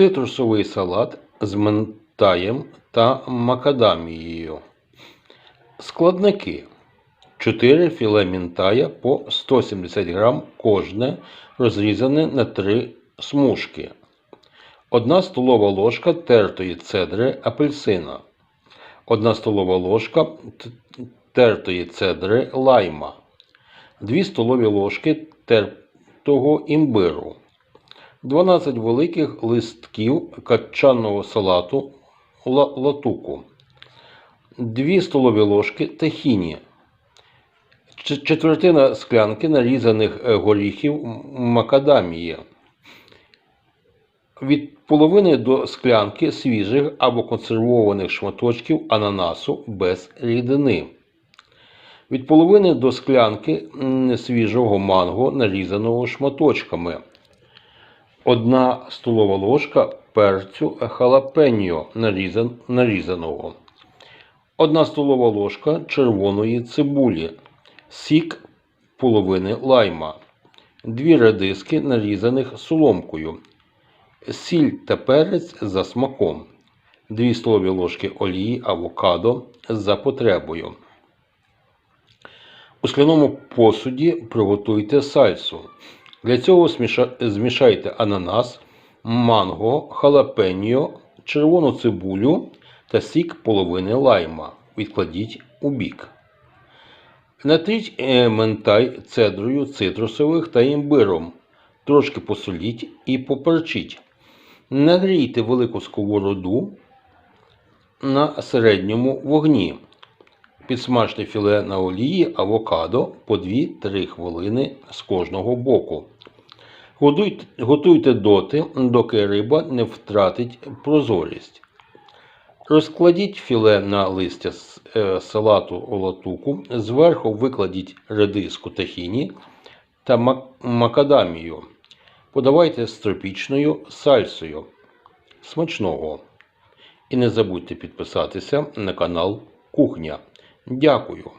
Цитрусовий салат з ментаєм та макадамією. Складники. 4 філе мінтая по 170 г кожне, розрізане на 3 смужки. 1 столова ложка тертої цедри апельсина. 1 столова ложка тертої цедри лайма. 2 столові ложки тертого імбиру. 12 великих листків качанного салату ла- латуку. 2 столові ложки тахіні. Четвертина склянки нарізаних е, горіхів макадамії. Від половини до склянки свіжих або консервованих шматочків ананасу без рідини. Від половини до склянки свіжого манго, нарізаного шматочками. Одна столова ложка перцю халапеньо нарізан- нарізаного. Одна столова ложка червоної цибулі. Сік половини лайма. Дві редиски нарізаних соломкою. Сіль та перець за смаком. 2 столові ложки олії авокадо за потребою. У скляному посуді приготуйте сальсу. Для цього змішайте ананас, манго, халапеньо, червону цибулю та сік половини лайма. Відкладіть у бік. Натріть е, ментай цедрою цитрусових та імбиром. Трошки посоліть і поперчіть. Нагрійте велику сковороду на середньому вогні. Підсмажте філе на олії авокадо по 2-3 хвилини з кожного боку. Готуйте, доти, доки риба не втратить прозорість. Розкладіть філе на листя е, салату олатуку, зверху викладіть редиску тахіні та макадамію. Подавайте з тропічною сальсою. Смачного! І не забудьте підписатися на канал Кухня. Дякую!